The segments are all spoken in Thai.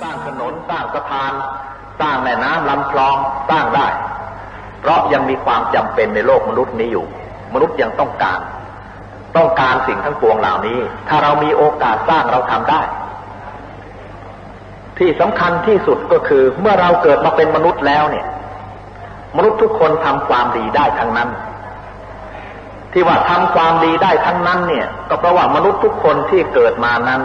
สร้างถนนสร้างสะพาน สร้างแม่น้ำลำคลองสร้างได้ เพราะยังมีความจำเป็นในโลกมนุษย์นี้อยู่ มนุษย์ยังต้องการ ต้องการสิ่งทั้งปวงเหล่านี้ ถ้าเรามีโอกาสสร้างเราทำได้ ที่สำคัญที่สุดก็คือเมื่อเราเกิดมาเป็นมนุษย์แล้วเนี่ย มนุษย์ทุกคนทำความดีได้ทั้งนั้นที่ว่าทำความดีได้ทั้งนั้นเนี่ย ก็เพราะว่ามนุษย์ทุกคนที่เกิดมานั้น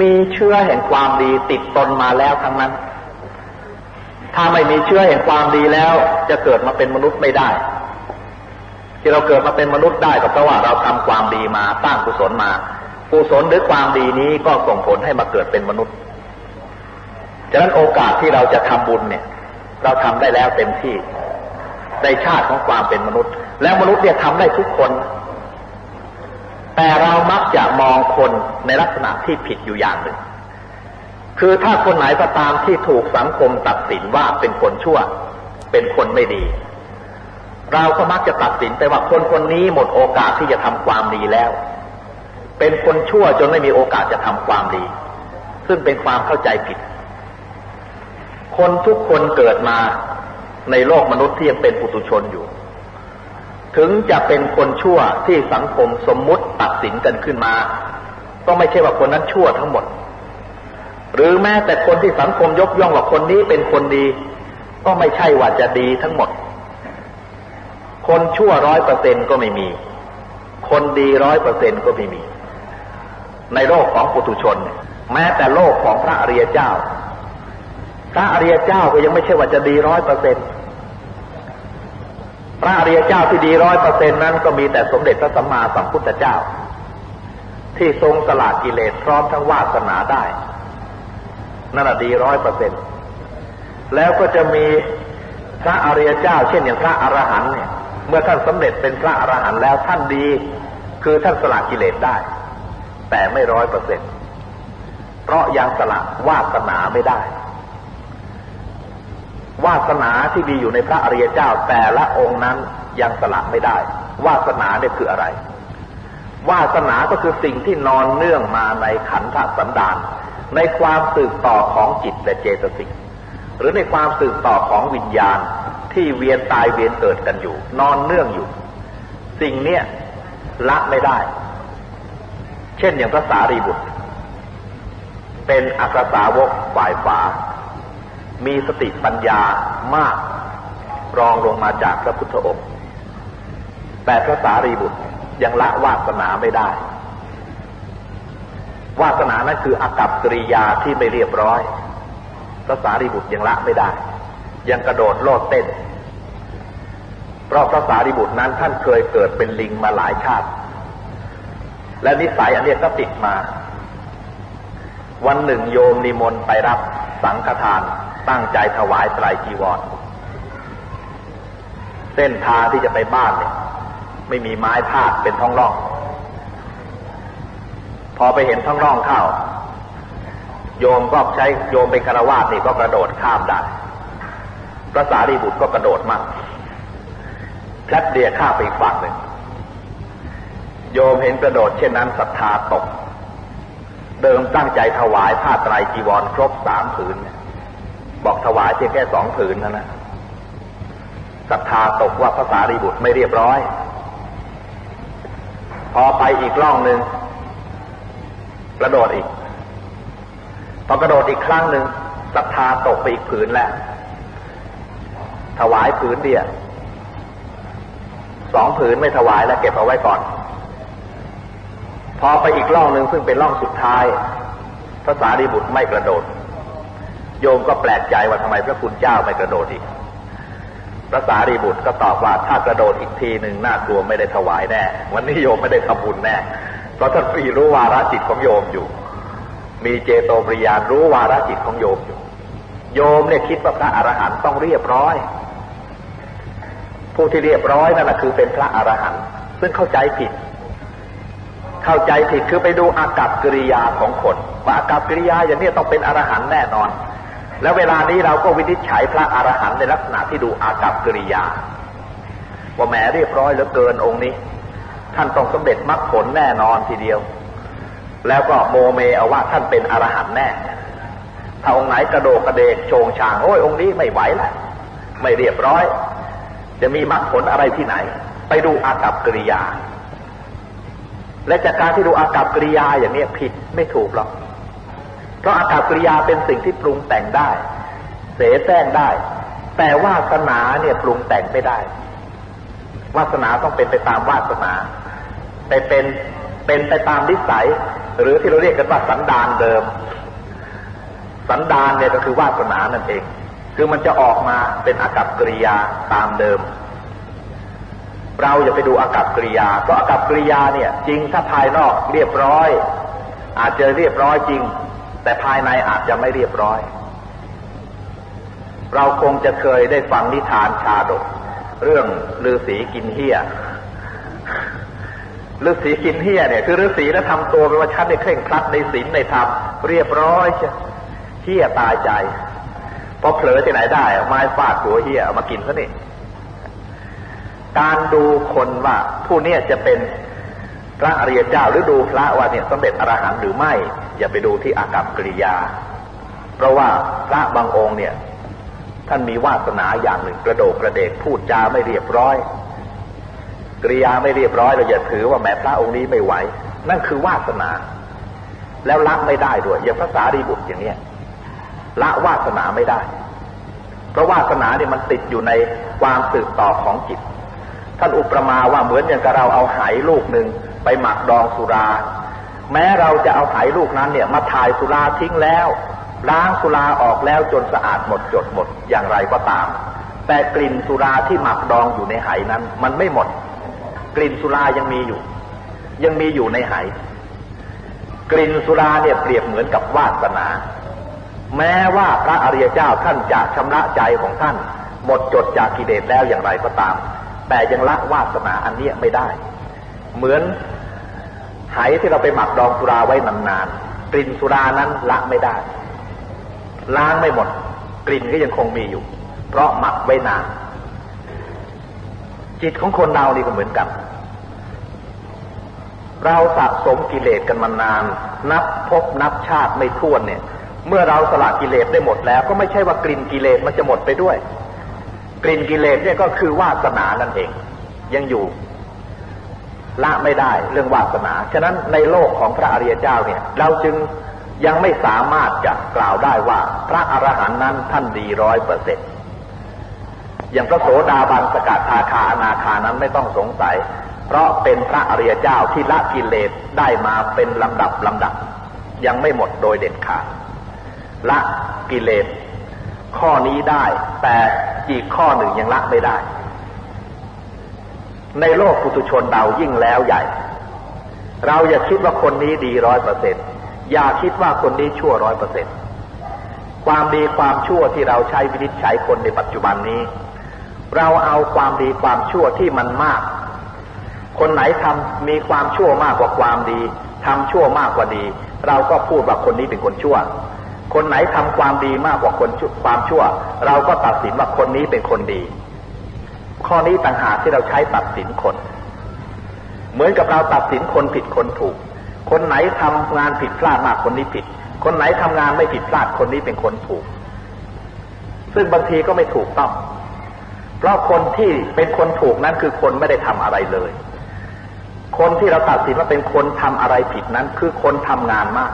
มีเชื้อแห่งความดีติดตนมาแล้วทั้งนั้น ถ้าไม่มีเชื้อแห่งความดีแล้ว จะเกิดมาเป็นมนุษย์ไม่ได้ ที่เราเกิดมาเป็นมนุษย์ได้ก็เพราะว่าเราทำความดีมาสร้างกุศลมา กุศลหรือความดีนี้ก็ส่งผลให้มาเกิดเป็นมนุษย์ ฉะนั้นโอกาสที่เราจะทำบุญเนี่ย เราทำได้แล้วเต็มที่ในชาติของความเป็นมนุษย์ แล้วมนุษย์เนี่ยทำได้ทุกคน แต่เรามักจะมองคนในลักษณะที่ผิดอยู่อย่างหนึ่ง คือถ้าคนไหนก็ตามที่ถูกสังคมตัดสินว่าเป็นคนชั่ว เป็นคนไม่ดี เราก็มักจะตัดสินไปว่าคนคนนี้หมดโอกาสที่จะทำความดีแล้ว เป็นคนชั่วจนไม่มีโอกาสจะทำความดี ซึ่งเป็นความเข้าใจผิด คนทุกคนเกิดมาในโลกมนุษย์ที่ยังเป็นปุถุชนอยู่ ถึงจะเป็นคนชั่วที่สังคมสมมุติตัดสินกันขึ้นมา ก็ไม่ใช่ว่าคนนั้นชั่วทั้งหมด หรือแม้แต่คนที่สังคมยกย่องว่าคนนี้เป็นคนดี ก็ไม่ใช่ว่าจะดีทั้งหมด คนชั่วร้อยเปอร์เซ็นก็ไม่มี คนดีร้อยเปอร์เซ็นก็ไม่มี ในโลกของปุถุชน แม้แต่โลกของพระอริยเจ้า พระอริยเจ้าก็ยังไม่ใช่ว่าจะดีร้อยเปอร์เซ็นต์ พระอริยเจ้าที่ดีร้อยเปอร์เซ็นนั้นก็มีแต่สมเด็จพระสัมมาสัมพุทธเจ้า ที่ทรงสละกิเลสพร้อมทั้งวาสนาได้ นั่นดีร้อยเปอร์เซ็นแล้วก็จะมีพระอริยเจ้า เช่นอย่างพระอรหันต์เนี่ยเมื่อท่านสำเร็จเป็นพระอรหันต์แล้วท่านดี คือท่านสละกิเลสได้ แต่ไม่ร้อยเปอร์เซ็นเพราะยังสละวาสนาไม่ได้ วาสนาที่มีอยู่ในพระอริยเจ้าแต่ละองค์นั้นยังสละไม่ได้ วาสนาเนี่ยคืออะไร วาสนาก็คือสิ่งที่นอนเนื่องมาในขันธสันดาน ในความสืบต่อของจิตและเจตสิกหรือในความสืบต่อของวิญญาณที่เวียนตายเวียนเกิดกันอยู่ นอนเนื่องอยู่ สิ่งเนี้ยละไม่ได้ เช่นอย่างพระสารีบุตร เป็นอักษาวกฝ่ายฝา มีสติปัญญามาก รองลงมาจากพระพุทธองค์ แต่พระสารีบุตรยังละวาสนาไม่ได้ วาสนานั้นคืออากับกิริยาที่ไม่เรียบร้อย พระสารีบุตรยังละไม่ได้ ยังกระโดดโลดเต้น เพราะพระสารีบุตรนั้นท่านเคยเกิดเป็นลิงมาหลายชาติ และนิสัยอันนี้ก็ติดมา วันหนึ่งโยมนิมนต์ไปรับสังฆทาน ตั้งใจถวายไตรจีวร เส้นทางที่จะไปบ้านเนี่ย ไม่มีไม้พาดเป็นท้องร่อง พอไปเห็นท้องร่องเข้า โยมก็ใช้โยมเป็นคารวาสนี่ก็กระโดดข้ามได้พระสารีบุตรก็กระโดดมากแพลดเดียข้าไปอีกฝั่งหนึ่งโยมเห็นกระโดดเช่นนั้นศรัทธาตก เดิมตั้งใจถวายผ้าไตรจีวรครบสามผืน บอกถวายเพียงแค่สองผืนนั่นนะศรัทธาตกว่าพระสารีบุตรไม่เรียบร้อย พอไปอีกล่องหนึ่งกระโดดอีก พอกระโดดอีกครั้งหนึ่งศรัทธาตกไปอีกผืนแล้วถวายผืนเดียวสองผืนไม่ถวายแล้วเก็บเอาไว้ก่อน พอไปอีกล่องหนึ่งซึ่งเป็นล่องสุดท้ายพระสารีบุตรไม่กระโดด โยมก็แปลกใจว่าทำไมพระคุณเจ้าไม่กระโดดอีก พระสารีบุตรก็ตอบว่าถ้ากระโดดอีกทีหนึ่งน่ากลัวไม่ได้ถวายแน่ วันนี้โยมไม่ได้ทำบุญแน่ เพราะท่านฟรีรู้วาระจิตของโยมอยู่ มีเจโตปริยานรู้วาระจิตของโยมอยู่ โยมเนี่ยคิดว่าพระอรหันต์ต้องเรียบร้อย ผู้ที่เรียบร้อยนั่นแหละคือเป็นพระอรหันต์ซึ่งเข้าใจผิด เข้าใจผิดคือไปดูอากับกิริยาของคนว่าอากับกิริยาอย่างนี้ต้องเป็นอรหันต์แน่นอน แล้วเวลานี้เราก็วินิจฉัยพระอรหันต์ในลักษณะที่ดูอากับกิริยา ว่าแหมเรียบร้อยเหลือเกินองค์นี้ ท่านต้องสำเร็จมรรคผลแน่นอนทีเดียว แล้วก็โมเมเอาว่าท่านเป็นอรหันต์แน่ ถ้าองค์ไหนกระโดกกระเดกโชงชาง โอ้ยองค์นี้ไม่ไหวล้วไม่เรียบร้อย จะมีมรรคผลอะไรที่ไหน ไปดูอากับกิริยา และจากการที่ดูอากับกิริยาอย่างนี้ผิดไม่ถูกหรอก ราะอากับกิริยาเป็นสิ่งที่ปรุงแต่งได้ เสแสร้งได้ แต่วาสนาเนี่ยปรุงแต่งไม่ได้ วาสนาต้องเป็นไปตามวาสนาไปเป็นเป็นไปตามนิสัย หรือที่เราเรียกกันว่าสันดานเดิม สันดานเนี่ยก็คือวาสนานั่นเอง คือมันจะออกมาเป็นอากับกริยาตามเดิม เราอย่าไปดูอากับกริยาเพราะอากับกริยาเนี่ย จริงถ้าภายนอกเรียบร้อย อาจจะเรียบร้อยจริง แต่ภายในอาจจะไม่เรียบร้อย เราคงจะเคยได้ฟังนิทานชาดก เรื่องฤาษีกินเฮียฤาษีกินเฮียเนี่ยคือฤาษีแล้วทำตัวเป็นว่าชัดในเคร่งครัดในศีลในธรรมเรียบร้อยเชียเฮียตายใจพอเผลอที่ไหนได้ไม้ฟาดหัวเฮียเอามากินซะนี่การดูคนว่าผู้นี้จะเป็น พระอริยเจ้าหรือดูพระว่าเนี่ยสำเร็จอรหันต์หรือไม่ อย่าไปดูที่อากับกิริยา เพราะว่าพระบางองค์เนี่ย ท่านมีวาสนาอย่างหนึ่งกระโดกกระเดกพูดจาไม่เรียบร้อยกริยาไม่เรียบร้อยเราอย่าถือว่าแม้พระองค์นี้ไม่ไหว นั่นคือวาสนา แล้วละไม่ได้ด้วย อย่างภาษารีบุตรอย่างเนี้ยละวาสนาไม่ได้ เพราะวาสนาเนี่ยมันติดอยู่ในความสืบต่อของจิต ท่านอุปมาว่าเหมือนอย่างกับเราเอาไหลูกหนึ่ง ไปหมักดองสุรา แม้เราจะเอาไหลูกนั้นเนี่ยมาถ่ายสุราทิ้งแล้ว ล้างสุราออกแล้วจนสะอาดหมดจดหมดอย่างไรก็ตาม แต่กลิ่นสุราที่หมักดองอยู่ในไหนั้น มันไม่หมด กลิ่นสุรายังมีอยู่ ยังมีอยู่ในไหกลิ่นสุราเนี่ยเปรียบเหมือนกับวาสนา แม้ว่าพระอริยเจ้าท่านจะชำระใจของท่าน หมดจดจากกิเลสแล้วอย่างไรก็ตาม แต่ยังละวาสนาอันนี้ไม่ได้ เหมือน ไหที่เราไปหมักดองสุราไว้นานๆกลิ่นสุรานั้นละไม่ได้ ล้างไม่หมด กลิ่นก็ยังคงมีอยู่ เพราะหมักไว้นาน จิตของคนเรานี่ก็เหมือนกัน เราสะสมกิเลสกันมานาน นับพบนับชาติไม่ท้วนเนี่ย เมื่อเราสละกิเลสได้หมดแล้ว ก็ไม่ใช่ว่ากลิ่นกิเลสมันจะหมดไปด้วย กลิ่นกิเลสเนี่ยก็คือวาสนานั่นเอง ยังอยู่ ละไม่ได้เรื่องวาสนา ฉะนั้นในโลกของพระอริยเจ้าเนี่ย เราจึงยังไม่สามารถจะกล่าวได้ว่าพระอรหันต์นั้นท่านดีร้อยเปอร์เซ็นต์อย่างพระโสดาบันสกัดทาคาอนาคานั้นไม่ต้องสงสัย เพราะเป็นพระอริยเจ้าที่ละกิเลสได้มาเป็นลำดับลำดับ ยังไม่หมดโดยเด็ดขาดละกิเลสข้อนี้ได้ แต่อีกข้อหนึ่งยังละไม่ได้ ในโลกปุถุชนเรายิ่งแล้วใหญ่ เราอย่าคิดว่าคนนี้ดีร้อยเปอร์เซ็นอย่าคิดว่าคนนี้ชั่วร้อยเปอร์เซ็นความดีความชั่วที่เราใช้วินิจฉัยคนในปัจจุบันนี้ เราเอาความดีความชั่วที่มันมาก คนไหนทำมีความชั่วมากกว่าความดีทำชั่วมากกว่าดี เราก็พูดว่าคนนี้เป็นคนชั่ว คนไหนทำความดีมากกว่าคนความชั่ว เราก็ตัดสินว่าคนนี้เป็นคนดี ข้อนี้ต่างหากที่เราใช้ตัดสินคน เหมือนกับเราตัดสินคนผิดคนถูก คนไหนทำงานผิดพลาดมากคนนี้ผิด คนไหนทำงานไม่ผิดพลาดคนนี้เป็นคนถูก ซึ่งบางทีก็ไม่ถูกต้อง เพราะคนที่เป็นคนถูกนั้นคือคนไม่ได้ทำอะไรเลย คนที่เราตัดสินว่าเป็นคนทำอะไรผิดนั้นคือคนทำงานมาก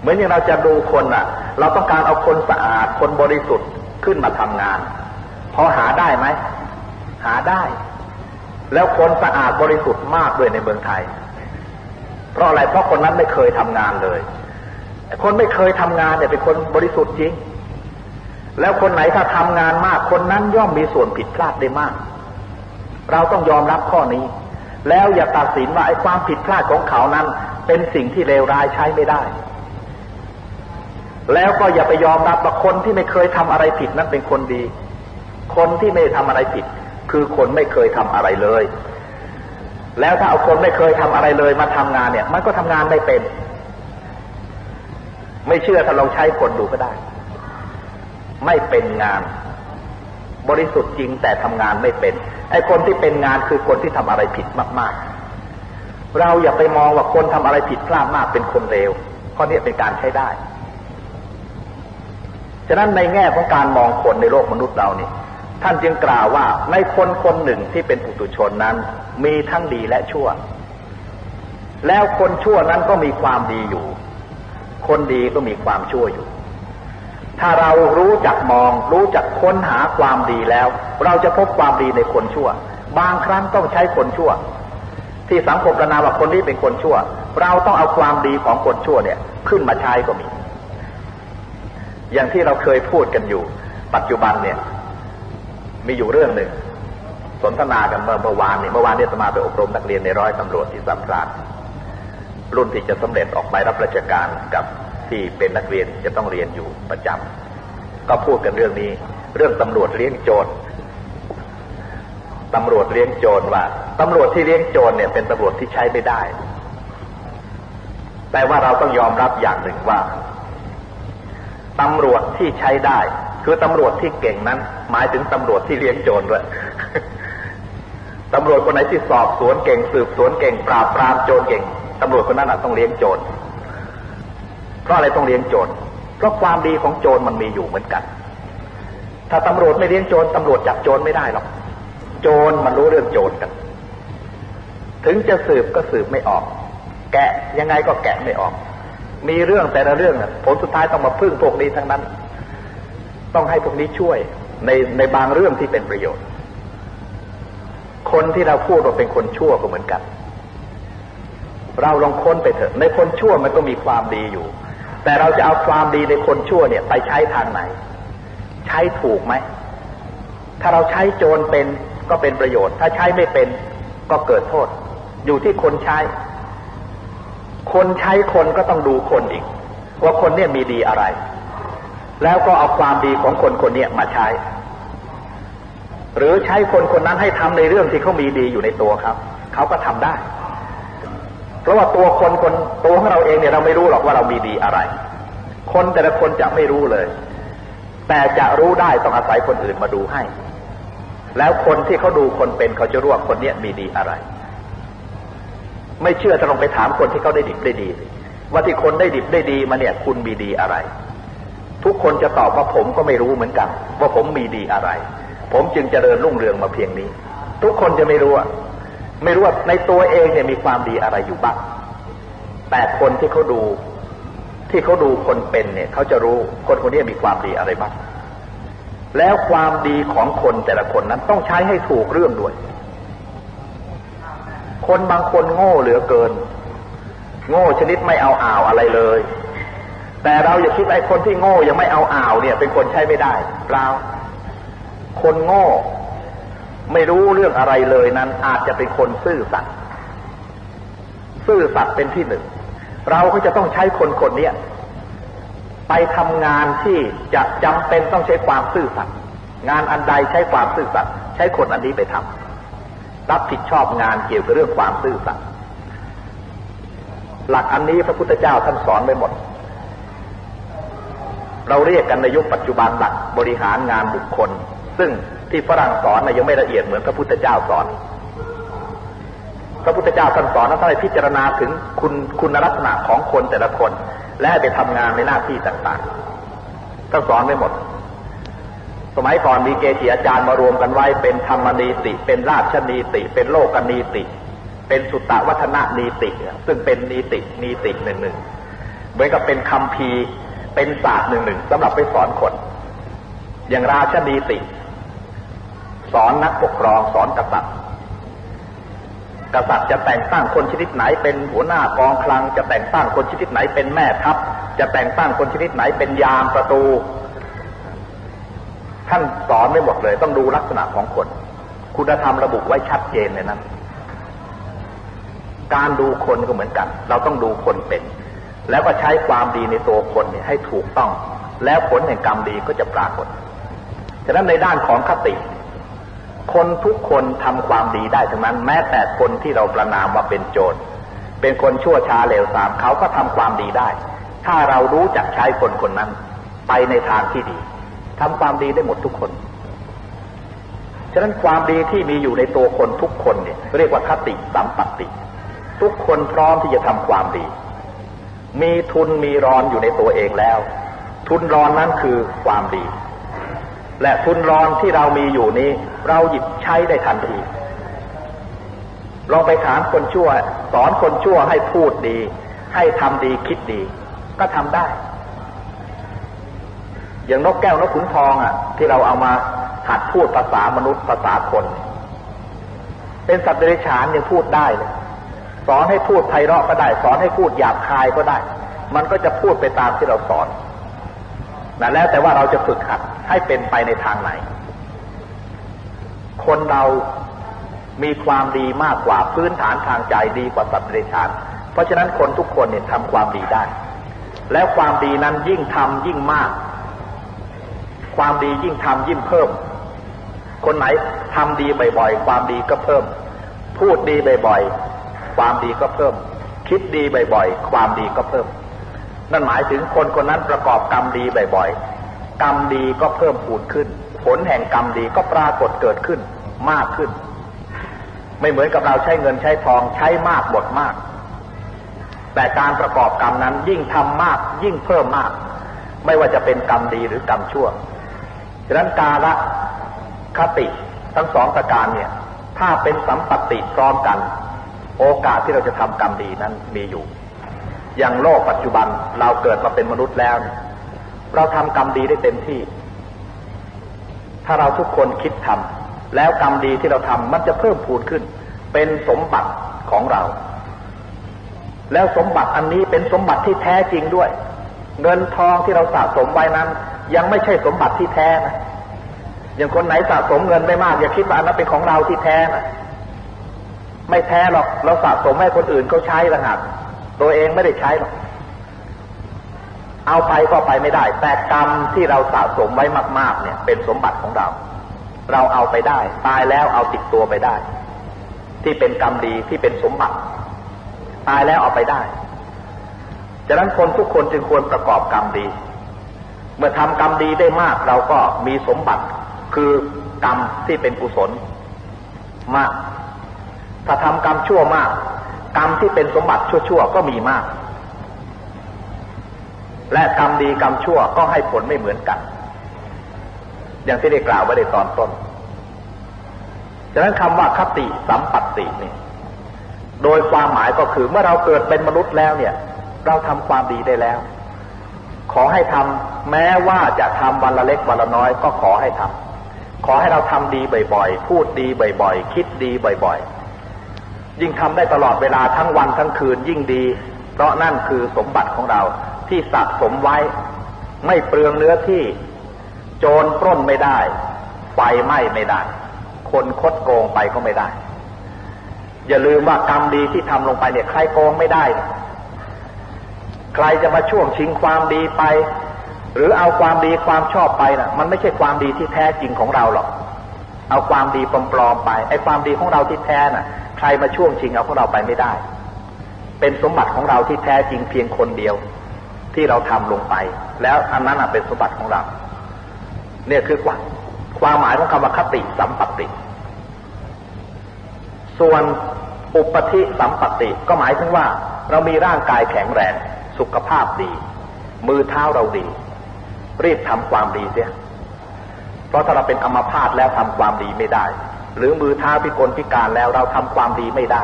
เหมือนอย่างเราจะดูคนอะ เราต้องการเอาคนสะอาดคนบริสุทธิ์ขึ้นมาทำงาน พอหาได้ไหม หาได้ แล้วคนสะอาดบริสุทธิ์มากด้วยในเมืองไทย เพราะอะไรเพราะคนนั้นไม่เคยทำงานเลย คนไม่เคยทำงานเนี่ยเป็นคนบริสุทธิ์จริง แล้วคนไหนถ้าทำงานมาก คนนั้นย่อมมีส่วนผิดพลาดได้มาก เราต้องยอมรับข้อนี้ แล้วอย่าตัดสินว่าไอ้ความผิดพลาดของเขานั้น เป็นสิ่งที่เลวร้ายใช้ไม่ได้แล้วก็อย่าไปยอมรับว่าคนที่ไม่เคยทำอะไรผิดนั้นเป็นคนดี คนที่ไม่ทำอะไรผิด คือคนไม่เคยทำอะไรเลย แล้วถ้าเอาคนไม่เคยทำอะไรเลยมาทำงานเนี่ย มันก็ทำงานไม่เป็น ไม่เชื่อถ้าเราใช้คนดูก็ได้ ไม่เป็นงาน บริสุทธิ์จริงแต่ทำงานไม่เป็นไอ้คนที่เป็นงานคือคนที่ทำอะไรผิดมาก ๆ เราอย่าไปมองว่าคนทำอะไรผิดพลาดมากเป็นคนเลวข้อนี้เป็นการใช้ได้ฉะนั้นในแง่ของการมองคนในโลกมนุษย์เราเนี่ ท่านจึงกล่าวว่าในคนคนหนึ่งที่เป็นปุถุชนนั้น มีทั้งดีและชั่ว แล้วคนชั่วนั้นก็มีความดีอยู่ คนดีก็มีความชั่วอยู่ ถ้าเรารู้จักมอง รู้จักค้นหาความดีแล้ว เราจะพบความดีในคนชั่ว บางครั้งต้องใช้คนชั่ว ที่สังคมประนามว่าคนนี้เป็นคนชั่ว เราต้องเอาความดีของคนชั่วเนี่ย ขึ้นมาใช้ก็มี อย่างที่เราเคยพูดกันอยู่ ปัจจุบันเนี่ย มีอยู่เรื่องหนึ่ง สนทนากันเมื่อเมื่อวานนี่เมื่อวานเนี่ยสมาไปอบรมนักเรียนในร้อยตำรวจที่สัมพรานรุ่นที่จะสำเร็จออกไปรับราชการกับที่เป็นนักเรียนจะต้องเรียนอยู่ประจำก็พูดกันเรื่องนี้ เรื่องตำรวจเลี้ยงโจรตำรวจเลี้ยงโจรว่าตำรวจที่เลี้ยงโจรเนี่ยเป็นตำรวจที่ใช้ไม่ได้ แต่ว่าเราต้องยอมรับอย่างหนึ่งว่าตำรวจที่ใช้ได้ คือตำรวจที่เก่งนั้น หมายถึงตำรวจที่เลี้ยงโจรด้วยตำรวจคนไหนที่สอบสวนเก่งสืบสวนเก่ง ปราบปรามโจรเก่งตำรวจคนนั้นต้องเลี้ยงโจรเพราะอะไรต้องเลี้ยงโจรเพราะความดีของโจรมันมีอยู่เหมือนกัน ถ้าตำรวจไม่เลี้ยงโจรตำรวจจับโจรไม่ได้หรอกโจรมันรู้เรื่องโจรกัน ถึงจะสืบก็สืบไม่ออก แกะยังไงก็แกะไม่ออก มีเรื่องแต่ละเรื่องผลสุดท้ายต้องมาพึ่งพวกนี้ทั้งนั้น ต้องให้พวกนี้ช่วยในในบางเรื่องที่เป็นประโยชน์ คนที่เราพูดว่าเป็นคนชั่วก็เหมือนกัน เราลองค้นไปเถอะ ในคนชั่วมันก็มีความดีอยู่ แต่เราจะเอาความดีในคนชั่วเนี่ย ไปใช้ทางไหน ใช้ถูกไหม ถ้าเราใช้โจรเป็นก็เป็นประโยชน์ ถ้าใช้ไม่เป็นก็เกิดโทษ อยู่ที่คนใช้ คนใช้คนก็ต้องดูคนอีก ว่าคนเนี่ยมีดีอะไร แล้วก็เอาความดีของคนคนนี้มาใช้ หรือใช้คนคนนั้นให้ทำในเรื่องที่เขามีดีอยู่ในตัวครับ เขาก็ทำได้ เพราะว่าตัวคนคนตัวของเราเองเนี่ยเราไม่รู้หรอกว่าเรามีดีอะไร คนแต่ละคนจะไม่รู้เลย แต่จะรู้ได้ต้องอาศัยคนอื่นมาดูให้ แล้วคนที่เขาดูคนเป็นเขาจะรู้ว่าคนเนี้ยมีดีอะไร ไม่เชื่อจะลองไปถามคนที่เขาได้ดิบได้ดี ว่าที่คนได้ดิบได้ดีมาเนี่ย คุณมีดีอะไร ทุกคนจะตอบว่าผมก็ไม่รู้เหมือนกัน ว่าผมมีดีอะไร ผมจึงจเจริญรุ่งเรืองมาเพียงนี้ ทุกคนจะไม่รู้ไม่รู้ว่าในตัวเองเนี่ยมีความดีอะไรอยู่บ้างแต่คนที่เขาดู ที่เขาดูคนเป็นเนี่ยเขาจะรู้คนคนนี้มีความดีอะไรบ้างแล้วความดีของคนแต่ละคนนั้นต้องใช้ให้ถูกเรื่องด้วย คนบางคนโง่เหลือเกิน โง่ชนิดไม่เอาอ่าวอะไรเลย แต่เราอย่าคิดไอ้คนที่โง่ยังไม่เอาอ่าวเนี่ย เป็นคนใช้ไม่ได้เปล่าคนโง่ ไม่รู้เรื่องอะไรเลยนั้นอาจจะเป็นคนซื่อสัตย์ซื่อสัตย์เป็นที่หนึ่ง เราก็จะต้องใช้คนคนนี้ไปทำงานที่จะจำเป็นต้องใช้ความซื่อสัตย์งานอันใดใช้ความซื่อสัตย์ใช้คนอันนี้ไปทำรับผิดชอบงานเกี่ยวกับเรื่องความซื่อสัตย์หลักอันนี้พระพุทธเจ้าท่านสอนไว้หมด เราเรียกกันในยุคปัจจุบันหลักบริหารงานบุคคล ซึ่งที่ฝรั่งสอนนะยังไม่ละเอียดเหมือนพระพุทธเจ้าสอน พระพุทธเจ้าท่านสอนท่านให้พิจารณาถึงคุณคุณลักษณะของคนแต่ละคน และไปทำงานในหน้าที่ต่างๆท่านสอนไม่หมด สมัยก่อนมีเกจิอาจารย์มารวมกันไว้เป็นธรรมนีติ เป็นราชนีติ เป็นโลกนีติ เป็นสุตตวัฒนนีติ ซึ่งเป็นนีตินีติหนึ่งหนึ่งเหมือนกับเป็นคำพี เป็นศาสตร์หนึ่งหนึ่งสำหรับไปสอนคน อย่างราชนีติ สอนนักปกครองสอนกษัตริย์ กษัตริย์จะแต่งตั้งคนชนิดไหนเป็นหัวหน้ากองคลัง จะแต่งตั้งคนชนิดไหนเป็นแม่ทัพ จะแต่งตั้งคนชนิดไหนเป็นยามประตู ท่านสอนไม่หมดเลย ต้องดูลักษณะของคน คุณธรรมระบุไว้ชัดเจนในนั้นการดูคนก็เหมือนกัน เราต้องดูคนเป็น แล้วก็ใช้ความดีในตัวคนเนี่ยให้ถูกต้อง แล้วผลแห่งกรรมดีก็จะปรากฏ ฉะนั้นในด้านของคติ คนทุกคนทำความดีได้ทั้งนั้น แม้แต่คนที่เราประนามว่าเป็นโจร เป็นคนชั่วช้าเลวทรามเขาก็ทำความดีได้ ถ้าเรารู้จักใช้คนคนนั้น ไปในทางที่ดีทำความดีได้หมดทุกคน ฉะนั้นความดีที่มีอยู่ในตัวคนทุกคนเนี่ยเรียกว่าคติสัมปติ ทุกคนพร้อมที่จะทำความดี มีทุนมีรอนอยู่ในตัวเองแล้ว ทุนรอนนั้นคือความดี และทุนรอนที่เรามีอยู่นี้ เราหยิบใช้ได้ทันทีลองไปถามคนชั่ว สอนคนชั่วให้พูดดี ให้ทำดีคิดดี ก็ทำได้ อย่างนกแก้วนกขุนทองอะ ที่เราเอามาหัดพูดภาษามนุษย์ภาษาคน เป็นสัตว์เดรัจฉานยังพูดได้เลย สอนให้พูดไพเราะก็ได้ สอนให้พูดหยาบคายก็ได้ มันก็จะพูดไปตามที่เราสอนนั่นแล้วแต่ว่าเราจะฝึกหัดให้เป็นไปในทางไหน คนเรามีความดีมากกว่าพื้นฐานทางใจดีกว่าสัตว์เดรัจฉาน เพราะฉะนั้นคนทุกคนเนี่ยทำความดีได้ แล้วความดีนั้นยิ่งทำยิ่งมาก ความดียิ่งทำยิ่งเพิ่ม คนไหนทำดีบ่อยๆ ความดีก็เพิ่ม พูดดีบ่อยๆ ความดีก็เพิ่ม คิดดีบ่อยๆ ความดีก็เพิ่ม นั่นหมายถึงคนคนนั้นประกอบกรรมดีบ่อยๆ กรรมดีก็เพิ่มพูนขึ้น ผลแห่งกรรมดีก็ปรากฏเกิดขึ้นมากขึ้น ไม่เหมือนกับเราใช้เงินใช้ทองใช้มากหมดมาก แต่การประกอบกรรมนั้นยิ่งทำมากยิ่งเพิ่มมาก ไม่ว่าจะเป็นกรรมดีหรือกรรมชั่วฉะนั้นกาละคติทั้งสองประการเนี่ย ถ้าเป็นสัมปติพร้อมกัน โอกาสที่เราจะทำกรรมดีนั้นมีอยู่ อย่างโลกปัจจุบันเราเกิดมาเป็นมนุษย์แล้ว เราทำกรรมดีได้เต็มที่ ถ้าเราทุกคนคิดทำแล้วกรรมดีที่เราทำมันจะเพิ่มพูนขึ้น เป็นสมบัติของเรา แล้วสมบัติอันนี้เป็นสมบัติที่แท้จริงด้วย เงินทองที่เราสะสมไว้นั้น ยังไม่ใช่สมบัติที่แท้นะอย่างคนไหนสะสมเงินไม่มาก อย่าคิดว่าอันนั้นเป็นของเราที่แท้นะ ไม่แท้หรอกเราสะสมให้คนอื่นเขาใช้ละหักตัวเองไม่ได้ใช้หรอกเอาไปก็ไปไม่ได้ แต่กรรมที่เราสะสมไว้มาก ๆ เนี่ย เป็นสมบัติของเรา เราเอาไปได้ ตายแล้วเอาติดตัวไปได้ ที่เป็นกรรมดีที่เป็นสมบัติ ตายแล้วเอาไปได้ฉะนั้นคนทุกคนจึงควรประกอบกรรมดี เมื่อทำกรรมดีได้มาก เราก็มีสมบัติคือกรรมที่เป็นกุศลมาก ถ้าทำกรรมชั่วมาก กรรมที่เป็นสมบัติชั่วๆก็มีมาก และกรรมดีกรรมชั่วก็ให้ผลไม่เหมือนกัน อย่างที่ได้กล่าวไว้ในตอนต้นฉะนั้นคำว่าคติสัมปัตตินี่โดยความหมายก็คือเมื่อเราเกิดเป็นมนุษย์แล้วเนี่ย เราทำความดีได้แล้ว ขอให้ทำแม้ว่าจะทำวันละเล็กวันละน้อยก็ขอให้ทำขอให้เราทำดีบ่อยๆ พูดดีบ่อยๆ คิดดีบ่อยๆ ยิ่งทำได้ตลอดเวลาทั้งวันทั้งคืนยิ่งดี เพราะนั่นคือสมบัติของเราที่สะสมไว้ ไม่เปลืองเนื้อที่ โจรปล้นไม่ได้ไฟไหม้ไม่ได้ คนคดโกงไปก็ไม่ได้ อย่าลืมว่ากรรมดีที่ทำลงไปเนี่ยใครโกงไม่ได้ ใครจะมาช่วงชิงความดีไป หรือเอาความดีความชอบไปนะ่ะ มันไม่ใช่ความดีที่แท้จริงของเราหรอกเอาความดีปลอมๆไปไอ้ความดีของเราที่แท้น่ะ รมาช่วงชิงเอาของเราไปไม่ได้ เป็นสมบัติของเราที่แท้จริงเพียงคนเดียว ที่เราทำลงไป แล้วอันนั้นเป็นสมบัติของเรา เนี่ยคือความความหมายของคำว่าคติสัมปติ ส่วนอุปธิสัมปติก็หมายถึงว่า เรามีร่างกายแข็งแรงสุขภาพดี มือเท้าเราดี รีบทำความดีเสียเพราะถ้าเราเป็นอมพาตแล้วทำความดีไม่ได้ หรือมือเท้าพิกลพิการแล้วเราทำความดีไม่ได้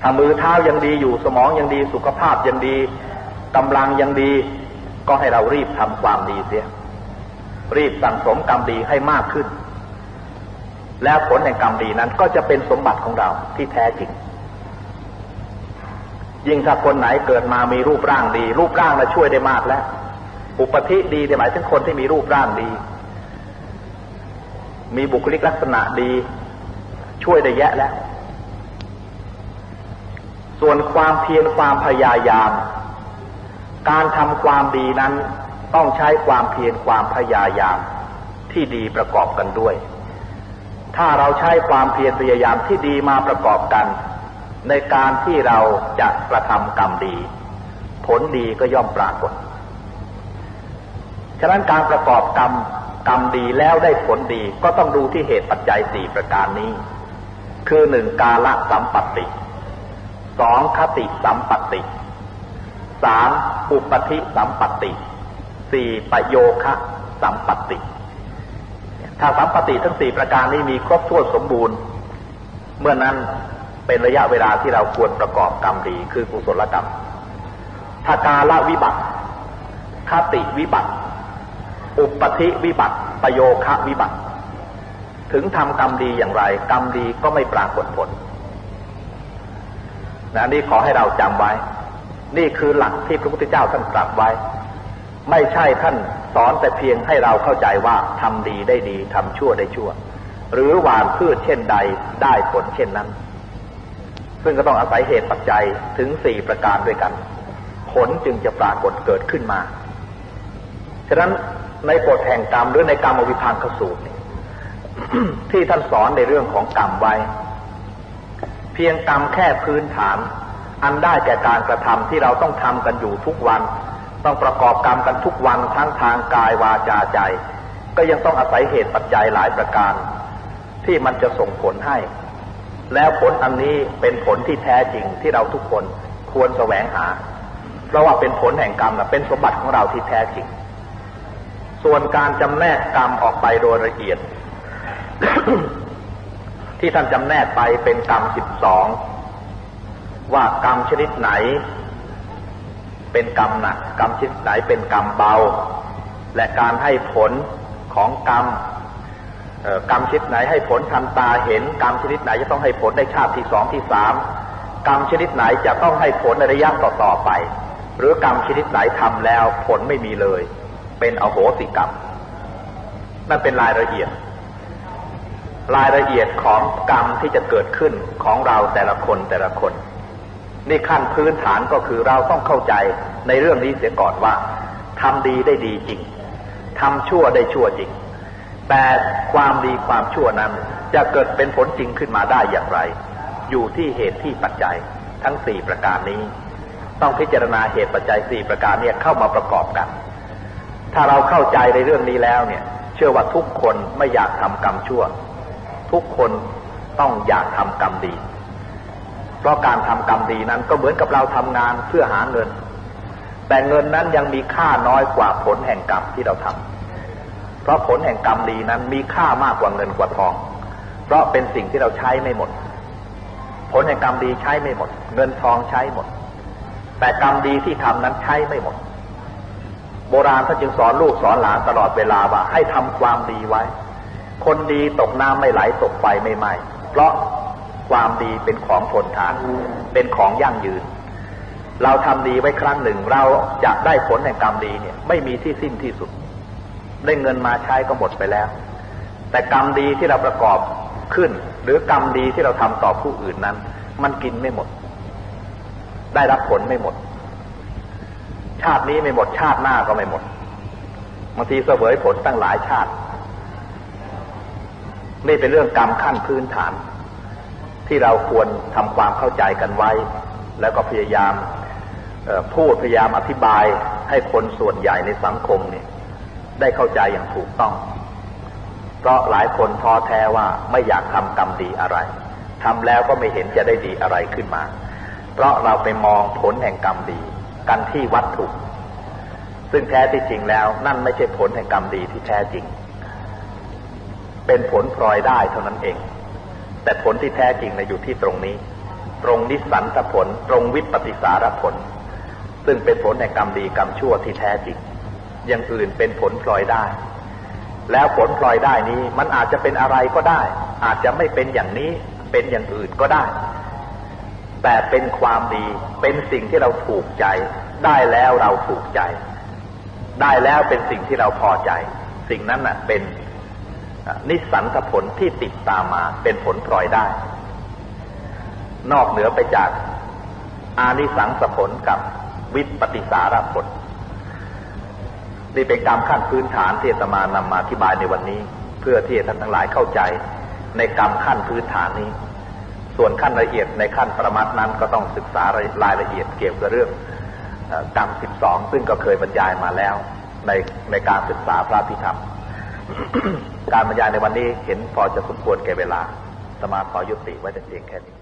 ถ้ามือเท้ายังดีอยู่สมองยังดีสุขภาพยังดีกำลังยังดี ก็ให้เรารีบทำความดีเสีย รีบสั่งสมกรรมดีให้มากขึ้น แล้วผลแห่งกรรมดีนั้นก็จะเป็นสมบัติของเราที่แท้จริง ยิ่งถ้าคนไหนเกิดมามีรูปร่างดี รูปร่างนะช่วยได้มากแล้ว อุปธิดีหมายถึงคนที่มีรูปร่างดี มีบุคลิกลักษณะดี ช่วยได้แยะแล้ว ส่วนความเพียรความพยายาม การทำความดีนั้นต้องใช้ความเพียรความพยายามที่ดีประกอบกันด้วย ถ้าเราใช้ความเพียรพยายามที่ดีมาประกอบกัน ในการที่เราจะกระทำกรรมดี ผลดีก็ย่อมปรากฏ ฉะนั้นการประกอบกรรม กรรมดีแล้วได้ผลดีก็ต้องดูที่เหตุปัจจัยสี่ประการนี้ คือหนึ่งกาละสัมปติสองคติสัมปติสามอุปธิสัมปติสี่ประโยคะสัมปติถ้าสัมปติทั้งสี่ประการนี้มีครบถ้วนสมบูรณ์ เมื่อนั้นเป็นระยะเวลาที่เราควรประกอบกรรมดีคือกุศลกรรมถ้ากาลวิบัติคติวิบัติ อุปธิวิบัติประโยคะวิบัติ ถึงทำกรรมดีอย่างไร กรรมดีก็ไม่ปรากฏผลนะนี่ขอให้เราจำไว้ นี่คือหลักที่พระพุทธเจ้าท่านตรัสไว้ ไม่ใช่ท่านสอนแต่เพียงให้เราเข้าใจว่าทำดีได้ดีทำชั่วได้ชั่ว หรือหวานพืชเช่นใดได้ผลเช่นนั้น ซึ่งก็ต้องอาศัยเหตุปัจจัยถึงสี่ประการด้วยกัน ผลจึงจะปรากฏเกิดขึ้นมา ฉะนั้น ในกฎแห่งกรรมหรือในกรรมวิพางคสูตรที่ท่านสอนในเรื่องของกรรมไว้ เพียงกรรมแค่พื้นฐาน อันได้แก่การกระทำที่เราต้องทำกันอยู่ทุกวัน ต้องประกอบกรรมกันทุกวันทั้งทางกายวาจาใจ ก็ยังต้องอาศัยเหตุปัจจัยหลายประการ ที่มันจะส่งผลให้ แล้วผลอันนี้เป็นผลที่แท้จริงที่เราทุกคนควรแสวงหา เพราะว่าเป็นผลแห่งกรรมเป็นสมบัติของเราที่แท้จริง ส่วนการจำแนกกรรมออกไปโดยละเอียด ที่ท่านจำแนกไปเป็นกรรมสิบสองว่ากรรมชนิดไหน เป็นกรรมหนักกรรมชนิดไหนเป็นกรรมเบา และการให้ผลของกรรมกรรมชนิดไหนให้ผลทันตาเห็นกรรมชนิดไหนจะต้องให้ผลในชาติที่สองที่สามกรรมชนิดไหนจะต้องให้ผลในระยะต่อต่อไป หรือกรรมชนิดไหนทำแล้วผลไม่มีเลย เป็นอโหสิกรรมนั่นเป็นรายละเอียด รายละเอียดของกรรมที่จะเกิดขึ้นของเราแต่ละคนแต่ละคน นี่ขั้นพื้นฐานก็คือเราต้องเข้าใจในเรื่องนี้เสียก่อนว่าทำดีได้ดีจริงทำชั่วได้ชั่วจริง แต่ความดีความชั่วนั้น จะเกิดเป็นผลจริงขึ้นมาได้อย่างไร อยู่ที่เหตุที่ปัจจัยทั้งสี่ประการนี้ ต้องพิจารณาเหตุปัจจัยสี่ประการนี่ยเข้ามาประกอบกัน ถ้าเราเข้าใจในเรื่องนี้แล้วเนี่ย เชื่อว่าทุกคนไม่อยากทำกรรมชั่ว ทุกคนต้องอยากทำกรรมดี เพราะการทำกรรมดีนั้นก็เหมือนกับเราทำงานเพื่อหาเงิน แต่เงินนั้นยังมีค่าน้อยกว่าผลแห่งกรรมที่เราทำเพราะผลแห่งกรรมดีนั้นมีค่ามากกว่าเงินกว่าทอง เพราะเป็นสิ่งที่เราใช้ไม่หมด ผลแห่งกรรมดีใช้ไม่หมด เงินทองใช้หมด แต่กรรมดีที่ทำนั้นใช้ไม่หมด โบราณท่านจึงสอนลูกสอนหลานตลอดเวลาว่าให้ทำความดีไว้ คนดีตกน้ำไม่ไหลตกไฟไม่ไหม้เพราะความดีเป็นของทนทาน เป็นของยั่งยืน เราทำดีไว้ครั้งหนึ่ง เราจะได้ผลแห่งกรรมดีเนี่ย ไม่มีที่สิ้นที่สุด ได้เงินมาใช้ก็หมดไปแล้ว แต่กรรมดีที่เราประกอบขึ้น หรือกรรมดีที่เราทำต่อผู้อื่นนั้น มันกินไม่หมด ได้รับผลไม่หมด ชาตินี้ไม่หมดชาติหน้าก็ไม่หมดบางทีเสวยผลตั้งหลายชาติ นี่เป็นเรื่องกรรมขั้นพื้นฐาน ที่เราควรทำความเข้าใจกันไว้ แล้วก็พยายามพูดพยายามอธิบายให้คนส่วนใหญ่ในสังคมเนี่ย ได้เข้าใจอย่างถูกต้อง เพราะหลายคนท้อแท้ว่าไม่อยากทำกรรมดีอะไรทำแล้วก็ไม่เห็นจะได้ดีอะไรขึ้นมา เพราะเราไปมองผลแห่งกรรมดี กันที่วัตถุ ซึ่งแท้ที่จริงแล้ว นั่นไม่ใช่ผลแห่งกรรมดีที่แท้จริง เป็นผลพลอยได้เท่านั้นเอง แต่ผลที่แท้จริงนะอยู่ที่ตรงนี้ ตรงนิสันตผล ตรงวิปปิสารผล ซึ่งเป็นผลแห่งกรรมดีกรรมชั่วที่แท้จริง อย่างอื่นเป็นผลพลอยได้ แล้วผลพลอยได้นี้ มันอาจจะเป็นอะไรก็ได้ อาจจะไม่เป็นอย่างนี้เป็นอย่างอื่นก็ได้ แต่เป็นความดีเป็นสิ่งที่เราถูกใจ ได้แล้วเราถูกใจ ได้แล้วเป็นสิ่งที่เราพอใจ สิ่งนั้นน่ะ เป็นนิสันทผลที่ติดตามมาเป็นผลพลอยได้ นอกเหนือไปจากอานิสังสผลกับวิปปิสารผล นี่เป็นกรรมขั้นพื้นฐานที่ตมานำมาอธิบายในวันนี้ เพื่อที่ท่านทั้งหลายเข้าใจในกรรมขั้นพื้นฐานนี้ ส่วนขั้นละเอียดในขั้นประมัดนั้นก็ต้องศึกษารายละเอียดเกี่ยวกับเรื่องกรรมสิบสองซึ่งก็เคยบรรยายมาแล้วในในการศึกษาพระพิธรรม การบรรยายในวันนี้เห็นพอจะสมควรแก่เวลา สมาขอยุติไว้แต่เพียงแค่นี้